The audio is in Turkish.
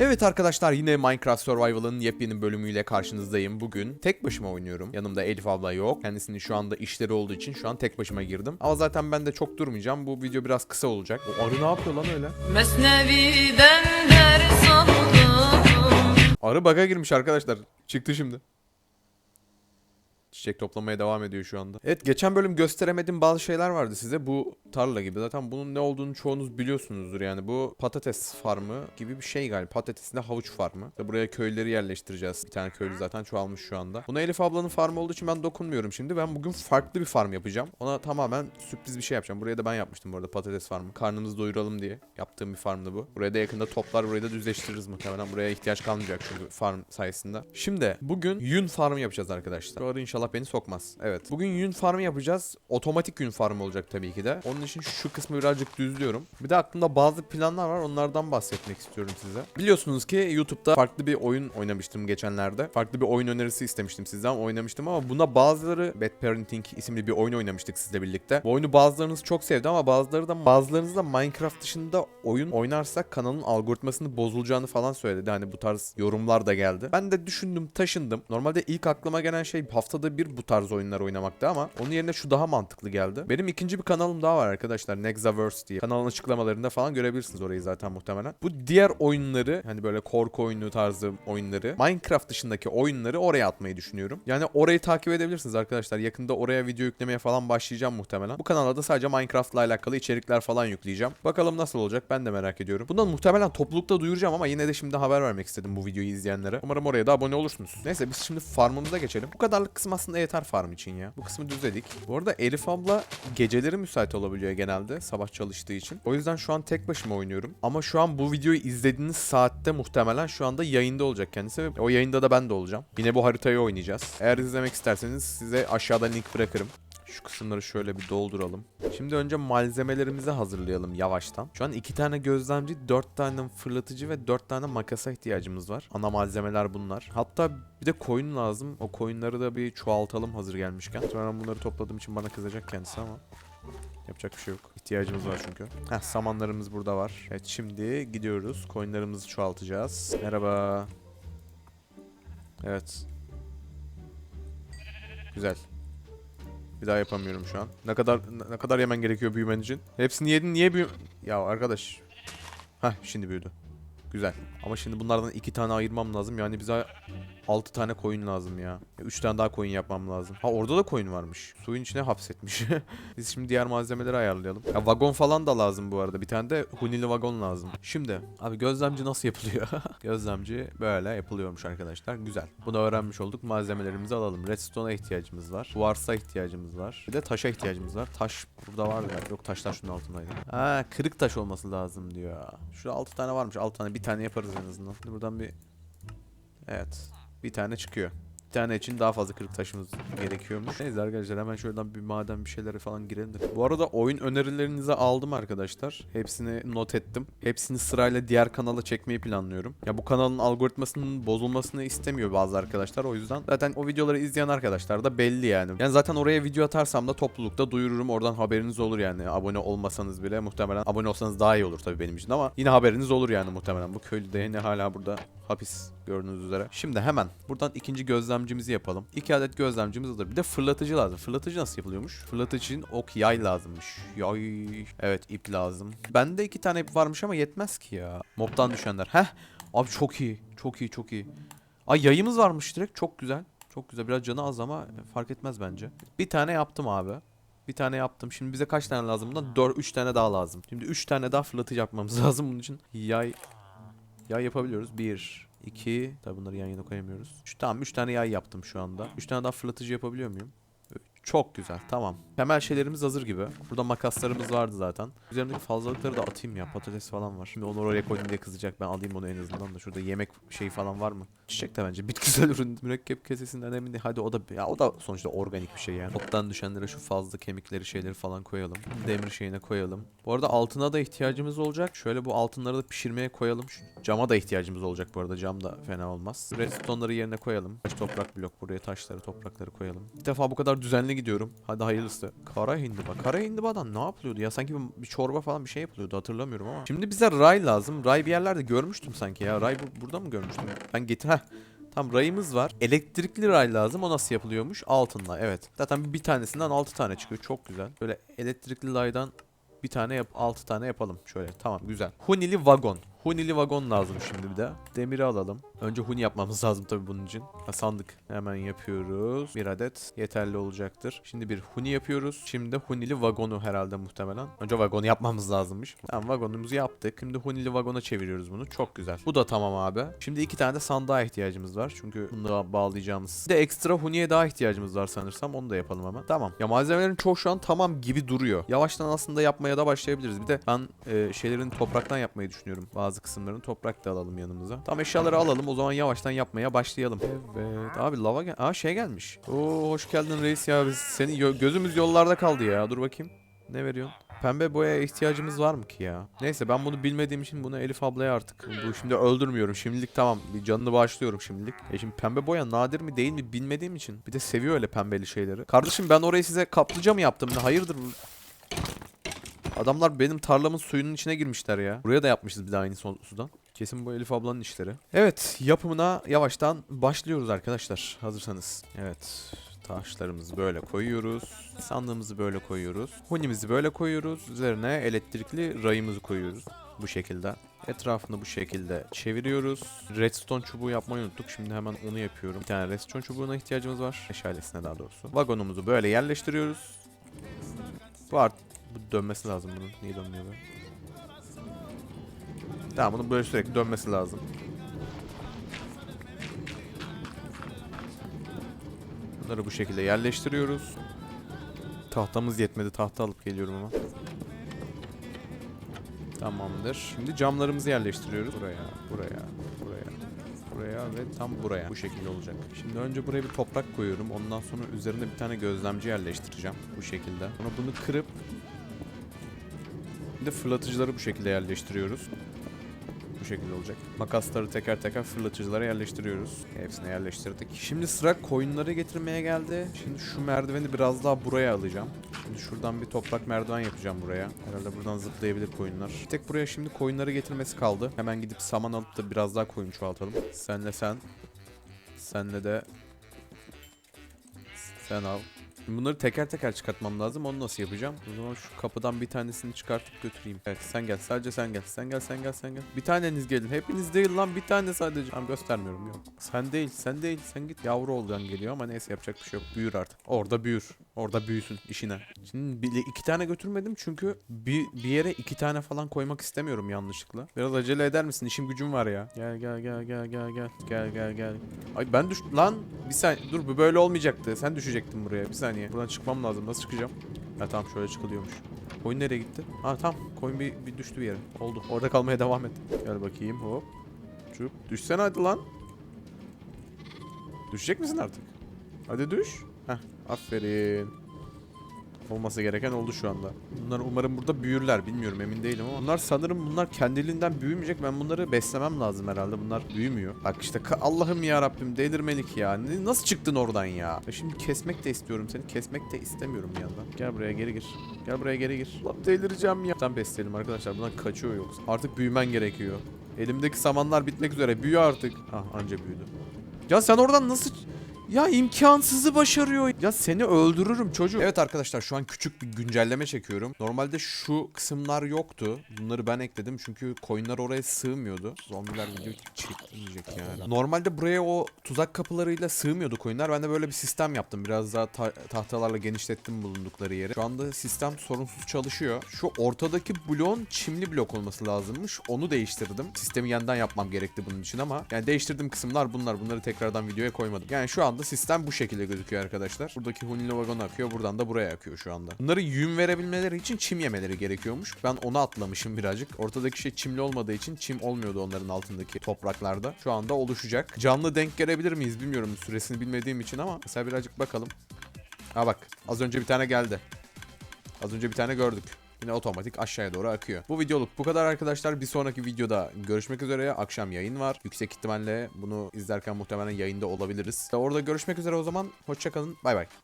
Evet arkadaşlar yine Minecraft Survival'ın yepyeni bölümüyle karşınızdayım. Bugün tek başıma oynuyorum. Yanımda Elif abla yok. Kendisinin şu anda işleri olduğu için şu an tek başıma girdim. Ama zaten ben de çok durmayacağım. Bu video biraz kısa olacak. O arı ne yapıyor lan öyle? Mesnevi'den ders aldım Arı baga girmiş arkadaşlar. Çıktı şimdi. Çiçek toplamaya devam ediyor şu anda. Evet geçen bölüm gösteremediğim bazı şeyler vardı size. Bu tarla gibi. Zaten bunun ne olduğunu çoğunuz biliyorsunuzdur. Yani bu patates farmı gibi bir şey galiba. Patatesinde havuç farmı. İşte buraya köyleri yerleştireceğiz. Bir tane köylü zaten çoğalmış şu anda. Buna Elif ablanın farmı olduğu için ben dokunmuyorum şimdi. Ben bugün farklı bir farm yapacağım. Ona tamamen sürpriz bir şey yapacağım. Buraya da ben yapmıştım bu arada patates farmı. Karnımızı doyuralım diye yaptığım bir farmdı bu. Buraya da yakında toplar burayı da düzleştiririz muhtemelen. Buraya ihtiyaç kalmayacak çünkü farm sayesinde. Şimdi bugün yün farmı yapacağız arkadaşlar. Bu arada inşallah beni sokmaz. Evet. Bugün yün farmı yapacağız. Otomatik yün farmı olacak tabii ki de. Onun için şu kısmı birazcık düzlüyorum. Bir de aklımda bazı planlar var. Onlardan bahsetmek istiyorum size. Biliyorsunuz ki YouTube'da farklı bir oyun oynamıştım geçenlerde. Farklı bir oyun önerisi istemiştim sizden. Oynamıştım ama buna bazıları Bad Parenting isimli bir oyun oynamıştık sizle birlikte. Bu oyunu bazılarınız çok sevdi ama bazıları da bazılarınız da Minecraft dışında oyun oynarsak kanalın algoritmasının bozulacağını falan söyledi. Hani bu tarz yorumlar da geldi. Ben de düşündüm, taşındım. Normalde ilk aklıma gelen şey haftada bir bu tarz oyunlar oynamaktı ama onun yerine şu daha mantıklı geldi. Benim ikinci bir kanalım daha var arkadaşlar. Nexaverse diye. Kanalın açıklamalarında falan görebilirsiniz orayı zaten muhtemelen. Bu diğer oyunları hani böyle korku oyunu tarzı oyunları Minecraft dışındaki oyunları oraya atmayı düşünüyorum. Yani orayı takip edebilirsiniz arkadaşlar. Yakında oraya video yüklemeye falan başlayacağım muhtemelen. Bu kanalda da sadece Minecraft'la alakalı içerikler falan yükleyeceğim. Bakalım nasıl olacak ben de merak ediyorum. Bundan muhtemelen toplulukta duyuracağım ama yine de şimdi haber vermek istedim bu videoyu izleyenlere. Umarım oraya da abone olursunuz. Neyse biz şimdi farmımıza geçelim. Bu kadarlık kısım aslında yeter farm için ya. Bu kısmı düzledik. Bu arada Elif abla geceleri müsait olabiliyor genelde sabah çalıştığı için. O yüzden şu an tek başıma oynuyorum. Ama şu an bu videoyu izlediğiniz saatte muhtemelen şu anda yayında olacak kendisi. O yayında da ben de olacağım. Yine bu haritayı oynayacağız. Eğer izlemek isterseniz size aşağıda link bırakırım. Şu kısımları şöyle bir dolduralım. Şimdi önce malzemelerimizi hazırlayalım yavaştan. Şu an iki tane gözlemci, dört tane fırlatıcı ve dört tane makasa ihtiyacımız var. Ana malzemeler bunlar. Hatta bir de koyun lazım. O koyunları da bir çoğaltalım hazır gelmişken. Sonra bunları topladığım için bana kızacak kendisi ama. Yapacak bir şey yok. İhtiyacımız var çünkü. Heh samanlarımız burada var. Evet şimdi gidiyoruz. Koyunlarımızı çoğaltacağız. Merhaba. Evet. Güzel. Bir daha yapamıyorum şu an. Ne kadar ne kadar yemen gerekiyor büyümen için? Hepsini yedin niye büyü... Ya arkadaş. Heh şimdi büyüdü. Güzel. Ama şimdi bunlardan iki tane ayırmam lazım. Yani bize 6 tane koyun lazım ya. 3 tane daha koyun yapmam lazım. Ha orada da koyun varmış. Suyun içine hapsetmiş. Biz şimdi diğer malzemeleri ayarlayalım. Ya vagon falan da lazım bu arada. Bir tane de hunili vagon lazım. Şimdi abi gözlemci nasıl yapılıyor? gözlemci böyle yapılıyormuş arkadaşlar. Güzel. Bunu öğrenmiş olduk. Malzemelerimizi alalım. Redstone'a ihtiyacımız var. Kuarsa ihtiyacımız var. Bir de taşa ihtiyacımız var. Taş burada var galiba. Yok taşlar şunun altındaydı. Ha kırık taş olması lazım diyor. Şurada 6 tane varmış. 6 tane. Bir tane yaparız en azından. Buradan bir Evet. Bir tane çıkıyor. Bir tane için daha fazla kırık taşımız gerekiyormuş. Neyse arkadaşlar hemen şuradan bir maden bir şeylere falan girelim de. Bu arada oyun önerilerinizi aldım arkadaşlar. Hepsini not ettim. Hepsini sırayla diğer kanala çekmeyi planlıyorum. Ya bu kanalın algoritmasının bozulmasını istemiyor bazı arkadaşlar. O yüzden zaten o videoları izleyen arkadaşlar da belli yani. Yani zaten oraya video atarsam da toplulukta duyururum. Oradan haberiniz olur yani. Abone olmasanız bile muhtemelen abone olsanız daha iyi olur tabii benim için ama yine haberiniz olur yani muhtemelen. Bu köylü de yine hala burada hapis gördüğünüz üzere. Şimdi hemen buradan ikinci gözlemcimizi yapalım. İki adet gözlemcimiz hazır. Bir de fırlatıcı lazım. Fırlatıcı nasıl yapılıyormuş? Fırlatıcı için ok yay lazımmış. Yay. Evet ip lazım. Bende iki tane ip varmış ama yetmez ki ya. Mobtan düşenler. Heh. Abi çok iyi. Çok iyi çok iyi. Ay yayımız varmış direkt. Çok güzel. Çok güzel. Biraz canı az ama fark etmez bence. Bir tane yaptım abi. Bir tane yaptım. Şimdi bize kaç tane lazım bundan? 4 3 tane daha lazım. Şimdi 3 tane daha fırlatıcı yapmamız lazım bunun için. Yay Yay yapabiliyoruz. 1, 2. Tabi bunları yan yana koyamıyoruz. Üç, tamam 3 tane yay yaptım şu anda. 3 tane daha fırlatıcı yapabiliyor muyum? Çok güzel. Tamam. Temel şeylerimiz hazır gibi. Burada makaslarımız vardı zaten. Üzerimdeki fazlalıkları da atayım ya. Patates falan var. Şimdi onu oraya koydum diye kızacak. Ben alayım onu en azından da. Şurada yemek şeyi falan var mı? Çiçek de bence bitkisel ürün. Mürekkep kesesinden emin değil. Hadi o da ya o da sonuçta organik bir şey yani. Ottan düşenlere şu fazla kemikleri şeyleri falan koyalım. Demir şeyine koyalım. Bu arada altına da ihtiyacımız olacak. Şöyle bu altınları da pişirmeye koyalım. Şu cama da ihtiyacımız olacak bu arada. Cam da fena olmaz. Redstone'ları yerine koyalım. Taş toprak blok buraya taşları toprakları koyalım. Bir defa bu kadar düzenli üzerine gidiyorum. Hadi hayırlısı. Kara hindiba. Kara hindibadan ne yapılıyordu ya? Sanki bir, bir çorba falan bir şey yapılıyordu hatırlamıyorum ama. Şimdi bize ray lazım. Ray bir yerlerde görmüştüm sanki ya. Ray bu- burada mı görmüştüm? Ben getir... Heh. Tam rayımız var. Elektrikli ray lazım. O nasıl yapılıyormuş? Altınla. Evet. Zaten bir tanesinden 6 tane çıkıyor. Çok güzel. Böyle elektrikli raydan bir tane yap 6 tane yapalım. Şöyle. Tamam güzel. Hunili vagon. Hunili vagon lazım şimdi bir de. Demiri alalım. Önce huni yapmamız lazım tabii bunun için. Ha, sandık. Hemen yapıyoruz. Bir adet yeterli olacaktır. Şimdi bir huni yapıyoruz. Şimdi de hunili vagonu herhalde muhtemelen. Önce vagonu yapmamız lazımmış. Tamam vagonumuzu yaptık. Şimdi hunili vagona çeviriyoruz bunu. Çok güzel. Bu da tamam abi. Şimdi iki tane de sandığa ihtiyacımız var. Çünkü bunu bağlayacağımız. Bir de ekstra huniye daha ihtiyacımız var sanırsam. Onu da yapalım hemen. Tamam. Ya malzemelerin çoğu şu an tamam gibi duruyor. Yavaştan aslında yapmaya da başlayabiliriz. Bir de ben e, şeylerin topraktan yapmayı düşünüyorum. Bazı kısımlarını toprak da alalım yanımıza. Tamam eşyaları alalım. O zaman yavaştan yapmaya başlayalım. Evet. Abi lava gel. Aa şey gelmiş. Oo hoş geldin reis ya. Biz senin yo- gözümüz yollarda kaldı ya. Dur bakayım. Ne veriyorsun? Pembe boyaya ihtiyacımız var mı ki ya? Neyse ben bunu bilmediğim için bunu Elif ablaya artık bu şimdi öldürmüyorum. Şimdilik tamam bir canını bağışlıyorum şimdilik. E şimdi pembe boya nadir mi değil mi bilmediğim için. Bir de seviyor öyle pembeli şeyleri. Kardeşim ben orayı size kaplıca mı yaptım? Hayırdır? Adamlar benim tarlamın suyunun içine girmişler ya. Buraya da yapmışız bir de aynı su- sudan. Kesin bu Elif ablanın işleri. Evet yapımına yavaştan başlıyoruz arkadaşlar. Hazırsanız. Evet taşlarımızı böyle koyuyoruz. Sandığımızı böyle koyuyoruz. Hunimizi böyle koyuyoruz. Üzerine elektrikli rayımızı koyuyoruz. Bu şekilde. Etrafını bu şekilde çeviriyoruz. Redstone çubuğu yapmayı unuttuk. Şimdi hemen onu yapıyorum. Bir tane redstone çubuğuna ihtiyacımız var. Meşalesine daha doğrusu. Vagonumuzu böyle yerleştiriyoruz. Bu art bu dönmesi lazım bunun. Niye dönmüyor böyle? Tamam bunun böyle sürekli dönmesi lazım. Bunları bu şekilde yerleştiriyoruz. Tahtamız yetmedi. Tahta alıp geliyorum ama. Tamamdır. Şimdi camlarımızı yerleştiriyoruz. Buraya, buraya, buraya, buraya ve tam buraya. Bu şekilde olacak. Şimdi önce buraya bir toprak koyuyorum. Ondan sonra üzerine bir tane gözlemci yerleştireceğim. Bu şekilde. Sonra bunu kırıp bir de fırlatıcıları bu şekilde yerleştiriyoruz. Bu şekilde olacak. Makasları teker teker fırlatıcılara yerleştiriyoruz. Hepsini yerleştirdik. Şimdi sıra koyunları getirmeye geldi. Şimdi şu merdiveni biraz daha buraya alacağım. Şimdi şuradan bir toprak merdiven yapacağım buraya. Herhalde buradan zıplayabilir koyunlar. Bir tek buraya şimdi koyunları getirmesi kaldı. Hemen gidip saman alıp da biraz daha koyun çoğaltalım. Senle sen. Senle de sen al. Bunları teker teker çıkartmam lazım. Onu nasıl yapacağım? O zaman şu kapıdan bir tanesini çıkartıp götüreyim. Evet sen gel. Sadece sen gel. Sen gel sen gel sen gel. Bir taneniz gelin. Hepiniz değil lan bir tane sadece. Tamam göstermiyorum yok. Sen değil sen değil. Sen git yavru olacaksın geliyor ama neyse yapacak bir şey yok. Büyür artık. Orada büyür. Orada büyüsün işine. Şimdi bir, iki tane götürmedim çünkü bir, bir yere iki tane falan koymak istemiyorum yanlışlıkla. Biraz acele eder misin? İşim gücüm var ya. Gel gel gel gel gel gel. Gel gel gel. Ay ben düş... Lan bir saniye. Dur bu böyle olmayacaktı. Sen düşecektin buraya. Bir saniye. Buradan çıkmam lazım. Nasıl çıkacağım? Ha tamam şöyle çıkılıyormuş. Koyun nereye gitti? Ha tamam. Koyun bir, bir düştü bir yere. Oldu. Orada kalmaya devam et. Gel bakayım hop. Çup. Düşsene hadi lan. Düşecek misin artık? Hadi düş. Heh. Aferin. Olması gereken oldu şu anda. Bunlar umarım burada büyürler. Bilmiyorum emin değilim ama. Bunlar sanırım bunlar kendiliğinden büyümeyecek. Ben bunları beslemem lazım herhalde. Bunlar büyümüyor. Bak işte Allah'ım ya Rabbim delirmelik ya. Nasıl çıktın oradan ya? ya? Şimdi kesmek de istiyorum seni. Kesmek de istemiyorum bir yandan. Gel buraya geri gir. Gel buraya geri gir. Lan delireceğim ya. Sen besleyelim arkadaşlar. Bundan kaçıyor yoksa. Artık büyümen gerekiyor. Elimdeki samanlar bitmek üzere. Büyü artık. Ah anca büyüdü. Ya sen oradan nasıl... Ya imkansızı başarıyor. Ya seni öldürürüm çocuk. Evet arkadaşlar şu an küçük bir güncelleme çekiyorum. Normalde şu kısımlar yoktu. Bunları ben ekledim çünkü coinler oraya sığmıyordu. Zombiler video çekmeyecek yani. Normalde buraya o tuzak kapılarıyla sığmıyordu coinler. Ben de böyle bir sistem yaptım. Biraz daha ta- tahtalarla genişlettim bulundukları yeri. Şu anda sistem sorunsuz çalışıyor. Şu ortadaki bloğun çimli blok olması lazımmış. Onu değiştirdim. Sistemi yeniden yapmam gerekti bunun için ama yani değiştirdiğim kısımlar bunlar. Bunları tekrardan videoya koymadım. Yani şu anda sistem bu şekilde gözüküyor arkadaşlar. Buradaki hunili vagon akıyor. Buradan da buraya akıyor şu anda. Bunları yün verebilmeleri için çim yemeleri gerekiyormuş. Ben onu atlamışım birazcık. Ortadaki şey çimli olmadığı için çim olmuyordu onların altındaki topraklarda. Şu anda oluşacak. Canlı denk gelebilir miyiz bilmiyorum süresini bilmediğim için ama mesela birazcık bakalım. Ha bak az önce bir tane geldi. Az önce bir tane gördük. Yine otomatik aşağıya doğru akıyor. Bu videoluk bu kadar arkadaşlar. Bir sonraki videoda görüşmek üzere. Akşam yayın var. Yüksek ihtimalle bunu izlerken muhtemelen yayında olabiliriz. Orada görüşmek üzere o zaman. Hoşçakalın. Bay bay.